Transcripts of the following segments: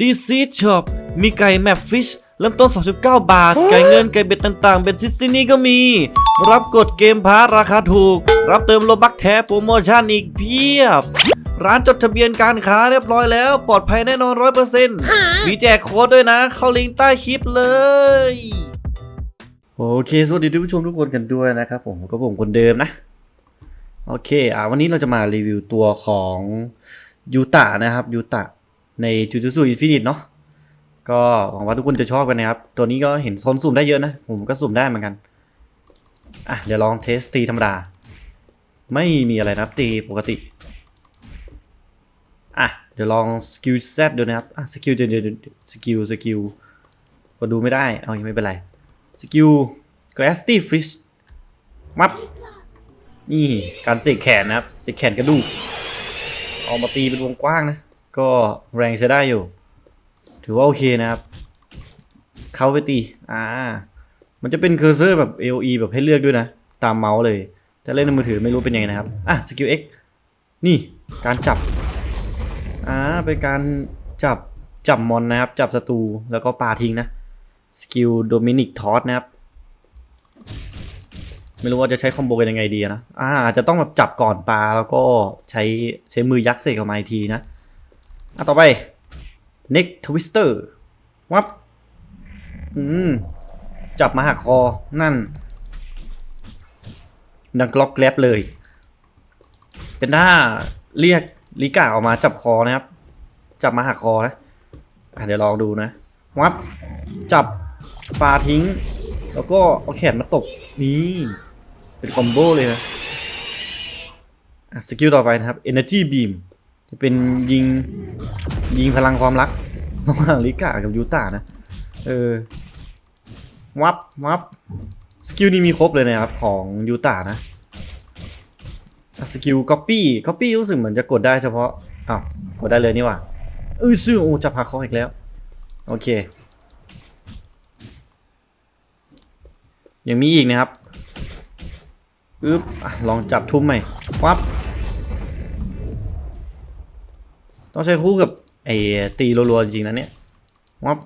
ดีซีช็อปมีไก่แมปฟิชเริ่มต้น39บาท ไก่เงินไก่เบ็ดต่างๆเป็นซิสที่นี่ก็มี รับกดเกมพาร์ทราคาถูก รับเติมโลบักแท้โปรโมชั่นอีกเพียบ ร้านจดทะเบียนการค้าเรียบร้อยแล้ว ปลอดภัยแน่นอน100%มีแจกโค้ดด้วยนะ เข้าลิงก์ใต้คลิปเลยโอเค สวัสดีท่านผู้ชมทุกคนกันด้วยนะครับผมก็ผมคนเดิมนะ โอเค อ่าวันนี้เราจะมารีวิวตัวของยูตะนะครับยูตะ ในจูจูซูอินฟินิตเนาะก็หวังว่าทุกคนจะชอบกันนะครับ ตัวนี้ก็เห็นโซนสุ่มได้เยอะนะ ผมก็สุ่มได้เหมือนกัน อะ เดี๋ยวลองเทสตีธรรมดา ไม่มีอะไรนะครับตีปกติ อะ เดี๋ยวลองสกิลเซตดูนะครับ อะสกิลเดี๋ยวเดี๋ยวสกิลสกิลก็ดูไม่ได้ เอายังไม่เป็นไร สกิล Glasty Fish มับนี่การเสกแขนนะครับเสกแขนกระดูกเอามาตีเป็นวงกว้างนะ ก็แรงใช้ได้อยู่ ถือว่าโอเคนะครับ เข้าไปตีอ่า มันจะเป็นเคอร์เซอร์แบบ AOE แบบให้เลือกด้วยนะ ตามเมาส์เลย ถ้าเล่นในมือถือไม่รู้เป็นยังไงนะครับ อะสกิล X นี่การจับ อ่า เป็นการจับจับมอนนะครับ จับศัตรูแล้วก็ปาทิ้งนะ สกิลโดมินิกทอสนะครับ ไม่รู้ว่าจะใช้คอมโบกันยังไงดีนะ อ่าอาจจะต้องแบบจับก่อนปลาแล้วก็ใช้ใช้มือยักเสกออกมาอีกทีนะ อะต่อไป neck twister วับ อืม จับมาหักคอ นั่น ดังกล็อกแกลบเลย เป็นหน้าเรียกลิกาออกมาจับคอนะครับ จับมาหักคอนะอะเดี๋ยวลองดูนะ วับ จับปลาทิ้ง แล้วก็เอาแขนมาตบ นี่ เป็นคอมโบเลยนะะสกิลต่อไปนะครับ Energy Beam จะเป็นยิงยิงพลังความรักระหว่างลิกากับยูตานะ เออ วับวับสกิลนี้มีครบเลยนะครับของยูตานะอะสกิล Copy Copy รู้สึกเหมือนจะกดได้เฉพาะ อ้าว กดได้เลยนี่หว่าเออซื่อโอ้จับหักคออีกแล้ว โอเค ยังมีอีกนะครับอึ๊บอะลองจับทุ่มใหม่วับ ต้องใช้คู่กับไอ้ตีรัวๆจริงๆนะเนี่ยวับ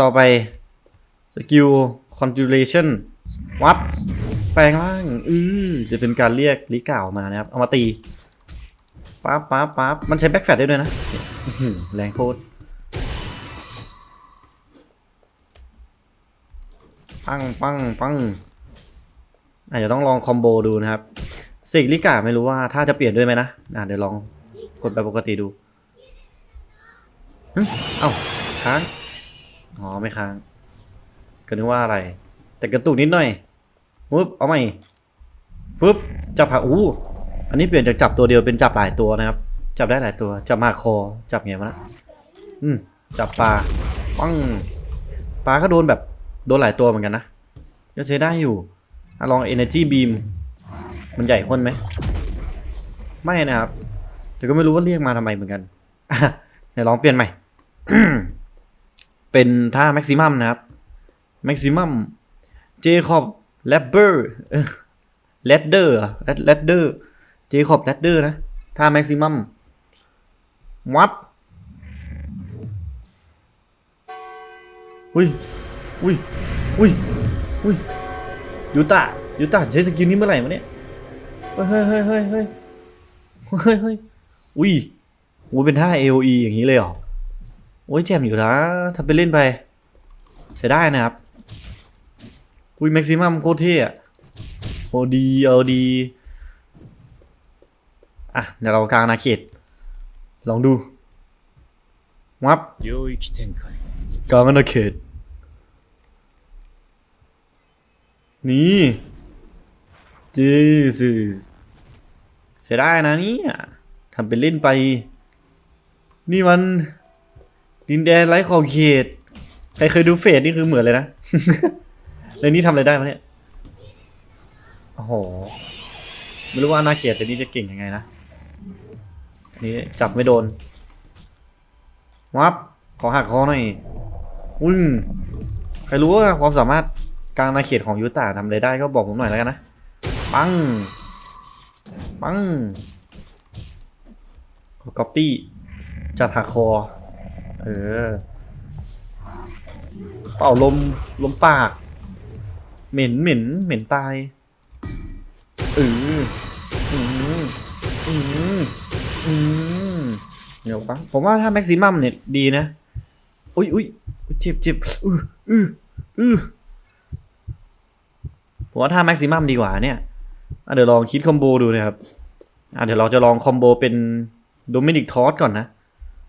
ต่อไปสกิล conjuration วับแปลงร่างอือจะเป็นการเรียกลิกามานะครับ เอามาตีปั๊บปั๊บปั๊บมันใช้แบ็กแฟดได้ด้วยนะแรงโคตรปังปังปังอาจจะต้องลองคอมโบดูนะครับเสกลิกาไม่รู้ว่าถ้าจะเปลี่ยนด้วยไหมนะะเดี๋ยวลอง กดแบบปกติดูเอ้าค้างอ๋อไม่ค้างก็นึกว่าอะไร แต่กระตุกนิดหน่อยปุ๊บเอาใหม่ฟึบจับผักอู้อันนี้เปลี่ยนจากจับตัวเดียวเป็นจับหลายตัวนะครับ จับได้หลายตัว จับมาคอ จับไงวะนะอืมจับปลาปังปลาก็โดนแบบโดนหลายตัวเหมือนกันนะก็ใช้ได้อยู่อลอง Energy Beam มันใหญ่ข้นไหม ไม่นะครับ แต่ก็ไม่รู้ว่าเรียกมาทำไมเหมือนกันอะเดี๋ยวลองเปลี่ยนใหม่ เป็นท่า Maximum นะครับ Maximum Jacob Labber เอ้อ Ladder เหรอ Lad- Ladder Jacob Ladder นะ ท่า Maximum วับ อุ้ย อุ้ย อุ้ย อุ้ย ยูตะยูตะใช้สกิลนี้เมื่อไหร่วะเนี่ย เฮ้ยเฮ้ยเฮ้ยเฮ้ยเฮ้ยเฮ้ย อุ้ยโอ้เป็นท่า AOE อย่างนี้เลยเหรอ โอ้ยแจ่มอยู่นะถ้าไปเล่นไปใช้ได้นะครับ อุ้ยแม็กซิมัมโคตรเท่อะโอดีเอาดีอะเดี๋ยวเรากลางนาเขต ลองดูวับกลางนาเขต นี่จีสใช้ได้นะนี่อะำเป็นเล่นไป นี่มัน ดินแดนไร้ขอบเขต ใครเคยดูเฟสนี่คือเหมือนเลยนะแล้วนี่ทำอะไรได้มะเนี่ยโอ้โห ไม่รู้ว่าอาณาเขตแต่นี่จะเก่งยังไงนะนนี้จับไม่โดน วับ ขอหักคอหน่อยอุ้งใครรู้ว่าความสามารถกลางอาณาเขตของยูตาทำอะไรได้ก็บอกผมหน่อยแล้วกันนะ ปัง ปัง ก๊อปปี้จับหักคอ เออ เป่าลม ลมปาก เหม็นเหม็นเหม็นตายเอออืมอืมอืมเดี๋ยวปะผมว่าถ้าแม็กซิมัมเนี่ยดีนะ อุ้ยอุ้ยอุ๊ยเจ็บเจ็บอืออืออือผมว่าถ้าแม็กซิมัมดีกว่าเนี่ยเดี๋ยวลองคิดคอมโบดูนะครับเดี๋ยวเราจะลองคอมโบเป็น โดมินิกทอสก่อนนะ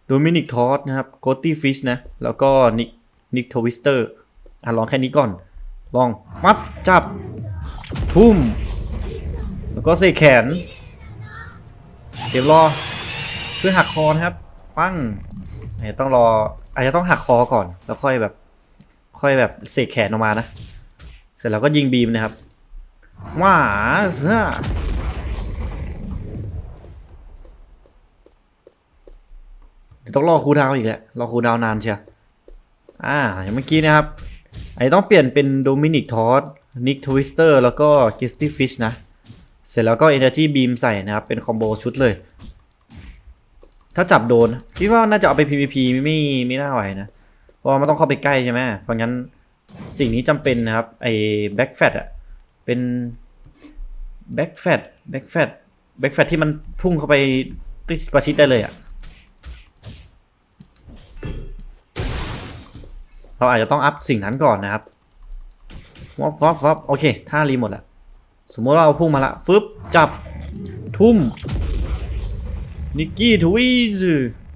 โดมินิกทอสนะครับโกตี้ฟิชนะ แล้วก็นิกนิกทวิสเตอร์อะลองแค่นี้ก่อน ลองมัดจับ ทุ่ม แล้วก็เสกแขน เดี๋ยวรอ เพื่อหักคอนะครับ ปั้งอาจจะต้องรอ อาจจะต้องหักคอก่อน แล้วค่อยแบบ ค่อยแบบเสกแขนออกมานะ เสร็จแล้วก็ยิงบีมนะครับว้าซ่าเดี๋ย ต้องรอครูดาวอีกแหละรอครูดาวนานเชียวอ่าอย่างเมื่อกี้นะครับไอาจจะต้องเปลี่ยนเป็นโดมินิกทอสนิกทวิสเตอร์แล้วก็กิสตี้ฟิชนะ เสร็จแล้วก็ Energy Beam ใส่นะครับ เป็นคอมโบชุดเลย ถ้าจับโดนคิดว่าน่าจะเอาไป PVP ไม่ไม่ไม่น่าไหวนะ เพราะมันต้องเข้าไปใกล้ใช่ไหมเพราะงั้นสิ่งนี้จำเป็นนะครับ ไอ้แบ็กแฟตอะเป็นแบ็กแฟตแบ็กแฟตแบ็กแฟตที่มันพุ่งเข้าไปประชิดได้เลยอะ เราอาจจะต้องอัพสิ่งนั้นก่อนนะครับฟอบฟอบฟอบโอเคท่ารีหมดละสมมติว่าเอาพุ่งมาละฟึบจับทุ่มนิกกี้ทวิส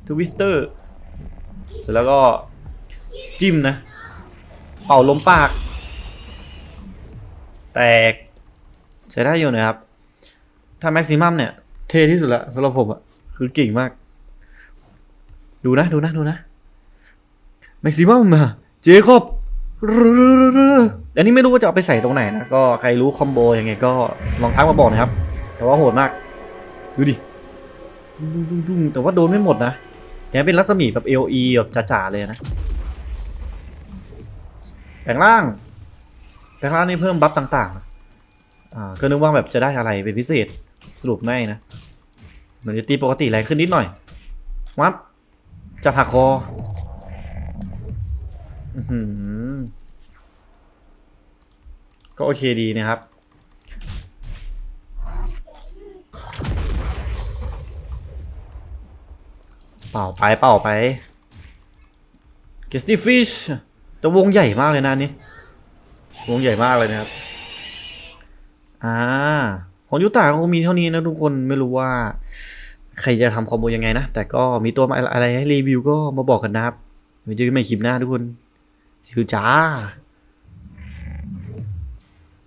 ทวิสเตอร์เสร็จแล้วก็จิ้มนะ เป่าลมปาก แตกใช้ได้อยู่นะครับ ถ้าแม็กซิมัมเนี่ย เทที่สุดละสำหรับผมอะคือเก่งมาก ดูนะ ดูนะ ดูนะ แม็กซิมัมอะ เจคอบอันนี้ไม่รู้ว่าจะเอาไปใส่ตรงไหนนะ ก็ใครรู้คอมโบยังไงก็ลองทักมาบอกนะครับ แต่ว่าโหดมาก ดูดิดุ้งแต่ว่าโดนไม่หมดนะยังเป็นรัศมีแบบ AOE แบบจ๋าๆเลยนะแปลงร่าง แปลงร่างนี่เพิ่มบัฟต่างๆนะอ่าก็นึกว่าแบบจะได้อะไรเป็นพิเศษสรุปไม่นะ เหมือนจะตีปกติแรงขึ้นนิดหน่อยวับจะหักคอ อื้อหือก็โอเคดีนะครับ เป่าไปเป่าไป g e s t y Fish แต่วงใหญ่มากเลยนะนนี่วงใหญ่มากเลยนะครับ อ่า ของยุตาก็มีเท่านี้นะทุกคนไม่รู้ว่า ใครจะทำคอมโบยังไงนะ แต่ก็มีตัวอะไรให้รีวิวก็มาบอกกันนะครับไว้เจอกันใหม่คลิปหน้าทุกคน ชิวจ้า